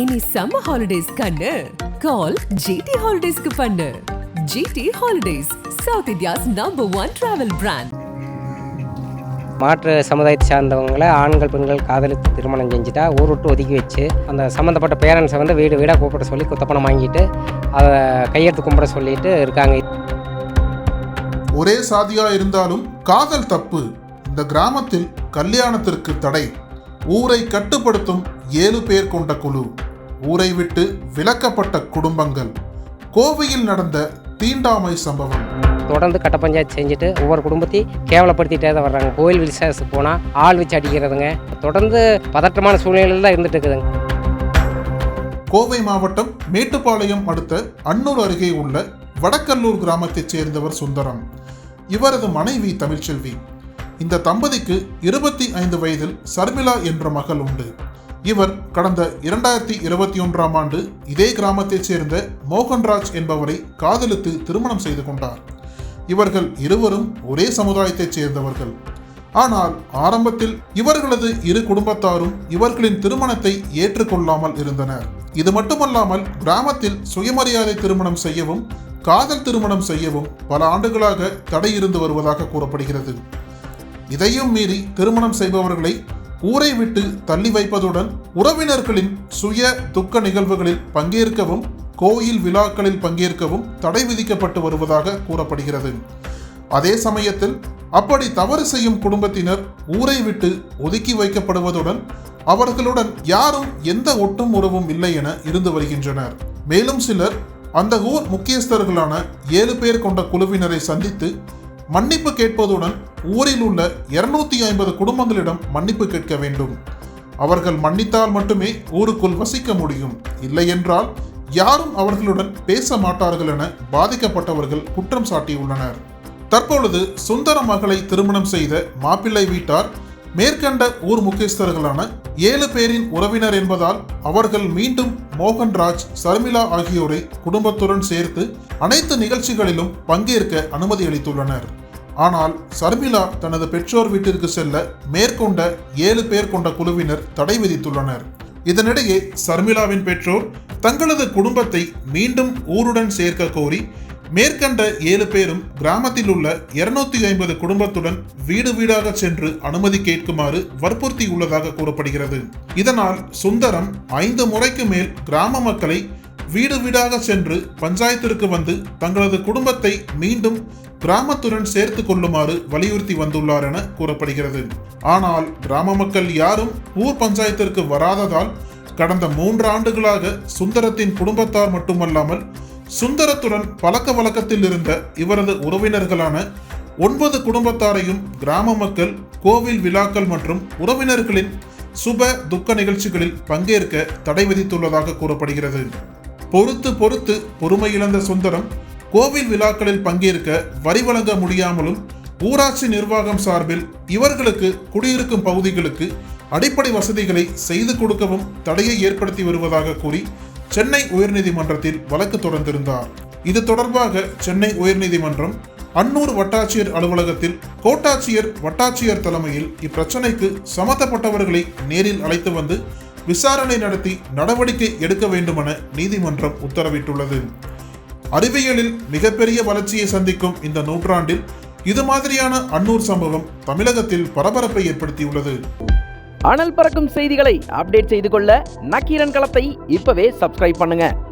இனி summer holidays கண்ணு. கால் GT ஹாலிடேஸ்க்கு பண்ணு. GT holidays south India's number one travel brand மாற்று சமுதாயத்தை சார்ந்தவங்களை ஆண்கள் பெண்கள் காதலித்து திருமணம் செஞ்சுட்டா ஊர் விட்டு ஒதுக்கி வச்சு அந்த சம்மந்தப்பட்ட பேரண்ட்ஸை வந்து வீடு வீடாக கூப்பிட சொல்லி குத்தப்பணம் வாங்கிட்டு அதை கையெழுத்து கும்பிட சொல்லிட்டு இருக்காங்க. ஒரே சாதியா இருந்தாலும் காதல் தப்பு. இந்த கிராமத்தில் கல்யாணத்திற்கு தடை. ஊரை கட்டுப்படுத்தும் ஏழு பேர் கொண்ட குழு ஊரை விட்டு விலக்கப்பட்ட குடும்பங்கள் கோவையில் நடந்த தீண்டாமை சம்பவம். தொடர்ந்து கட்ட பஞ்சாயத்து செஞ்சுட்டு ஒவ்வொரு குடும்பத்தையும் கேவலப்படுத்திட்டே தான் வர்றாங்க. கோயில் விசேஷத்துக்கு போனால் ஆள் வச்சு அடிக்கிறதுங்க. தொடர்ந்து பதற்றமான சூழ்நிலையில் தான் இருந்துட்டு இருக்குதுங்க. கோவை மாவட்டம் மேட்டுப்பாளையம் அடுத்த அன்னூர் அருகே உள்ள வடக்கல்லூர் கிராமத்தைச் சேர்ந்தவர் சுந்தரம். இவரது மனைவி தமிழ்ச்செல்வி. இந்த தம்பதிக்கு இருபத்தி ஐந்து வயதில் சர்மிளா என்ற மகள் உண்டு. இவர் கடந்த இரண்டாயிரத்தி இருபத்தி ஒன்றாம் ஆண்டு இதே கிராமத்தைச் சேர்ந்த மோகன்ராஜ் என்பவரை காதலித்து திருமணம் செய்து கொண்டார். இவர்கள் இருவரும் ஒரே சமுதாயத்தைச் சேர்ந்தவர்கள். ஆனால் ஆரம்பத்தில் இவர்களது இரு குடும்பத்தாரும் இவர்களின் திருமணத்தை ஏற்றுக்கொள்ளாமல் இருந்தனர். இது மட்டுமல்லாமல் கிராமத்தில் சுயமரியாதை திருமணம் செய்யவும் காதல் திருமணம் செய்யவும் பல ஆண்டுகளாக தடை இருந்து வருவதாக கூறப்படுகிறது. இதையும் மீறி திருமணம் செய்பவர்களை ஊரை விட்டு தள்ளி வைப்பதுடன் உறவினர்களின் சுய துக்க நிகழ்வுகளில் பங்கேற்கவும் கோயில் விழாக்களில் பங்கேற்கவும் தடை விதிக்கப்பட்டு வருவதாக கூறப்படுகிறது. அதே சமயத்தில் அப்படி தவறு செய்யும் குடும்பத்தினர் ஊரை விட்டு ஒதுக்கி வைக்கப்படுவதுடன் அவர்களுடன் யாரும் எந்த ஒட்டும் உறவும் இல்லை என இருந்து வருகின்றனர். மேலும் சிலர் அந்த ஊர் முக்கியஸ்தர்களான ஏழு பேர் கொண்ட குழுவினரை சந்தித்து மன்னிப்பு கேட்பதுடன் ஊரில் உள்ள இருநூத்தி ஐம்பது குடும்பங்களிடம் மன்னிப்பு கேட்க வேண்டும். அவர்கள் மன்னித்தால் மட்டுமே ஊருக்குள் வசிக்க முடியும். இல்லை என்றால் யாரும் அவர்களுடன் பேச மாட்டார்கள் என பாதிக்கப்பட்டவர்கள் குற்றம் சாட்டியுள்ளனர். தற்பொழுது சுந்தர மகளை திருமணம் செய்த மாப்பிள்ளை வீட்டார் மேற்கண்ட ஊர் முக்கியஸ்தர்களான ஏழு பேரின் உறவினர் என்பதால் அவர்கள் மீண்டும் மோகன்ராஜ் சர்மிளா ஆகியோரை குடும்பத்துடன் சேர்த்து அனைத்து நிகழ்ச்சிகளிலும் பங்கேற்க அனுமதி அளித்துள்ளனர். ஆனால் சர்மிளா தனது பெற்றோர் வீட்டிற்கு செல்ல மேற்கொண்ட ஏழு பேர் கொண்ட குழுவினர் தடை விதித்துள்ளனர். இதனிடையே சர்மிளாவின் பெற்றோர் தங்களது குடும்பத்தை மீண்டும் ஊருடன் சேர்க்க கோரி மேற்கண்ட ஏழு பேரும் கிராமத்தில் உள்ள இருநூத்தி ஐம்பது குடும்பத்துடன் வீடு வீடாக சென்று அனுமதி கேட்குமாறு வற்புறுத்தியுள்ளதாக கூறப்படுகிறது. இதனால் சுந்தரம் ஐந்து முறைக்கு மேல் கிராம மக்களை வீடு வீடாக சென்று பஞ்சாயத்திற்கு வந்து தங்களது குடும்பத்தை மீண்டும் கிராமத்துடன் சேர்த்து கொள்ளுமாறு வலியுறுத்தி வந்துள்ளார் என கூறப்படுகிறது. ஆனால் கிராம மக்கள் யாரும் ஊர் பஞ்சாயத்திற்கு வராததால் கடந்த மூன்று ஆண்டுகளாக சுந்தரத்தின் குடும்பத்தார் மட்டுமல்லாமல் சுந்தரத்துடன் பழக்க வழக்கத்தில் இருந்த இவரது உறவினர்களான ஒன்பது குடும்பத்தாரையும் கிராம மக்கள் கோவில் விழாக்கள் மற்றும் உறவினர்களின் சுப துக்க நிகழ்ச்சிகளில் பங்கேற்க தடை விதித்துள்ளதாக கூறப்படுகிறது. பொறுத்து பொறுத்து பொறுமை இழந்த சுந்தரம் கோவில் விழாக்களில் பங்கேற்க வரி வழங்க முடியாமலும் ஊராட்சி நிர்வாகம் சார்பில் இவர்களுக்கு குடியிருக்கும் பகுதிகளுக்கு அடிப்படை வசதிகளை செய்து கொடுக்கவும் தடையை ஏற்படுத்தி வருவதாக கூறி சென்னை உயர்நீதிமன்றத்தில் வழக்கு தொடர்ந்திருந்தார். இது தொடர்பாக சென்னை உயர்நீதிமன்றம் அன்னூர் வட்டாட்சியர் அலுவலகத்தில் கோட்டாட்சியர் வட்டாட்சியர் தலைமையில் இப்பிரச்சனைக்கு சம்பந்தப்பட்டவர்களை நேரில் அழைத்து வந்து விசாரணை நடத்தி நடவடிக்கை எடுக்க வேண்டுமென நீதிமன்றம் உத்தரவிட்டுள்ளது. அறிவியலில் மிகப்பெரிய வளர்ச்சியை சந்திக்கும் இந்த நூற்றாண்டில் இது மாதிரியான அன்னூர் சம்பவம் தமிழகத்தில் பரபரப்பை ஏற்படுத்தியுள்ளது. அனல் பறக்கும் செய்திகளை அப்டேட் செய்து கொள்ள நக்கீரன் களத்தை இப்பவே சப்ஸ்கிரைப் பண்ணுங்க.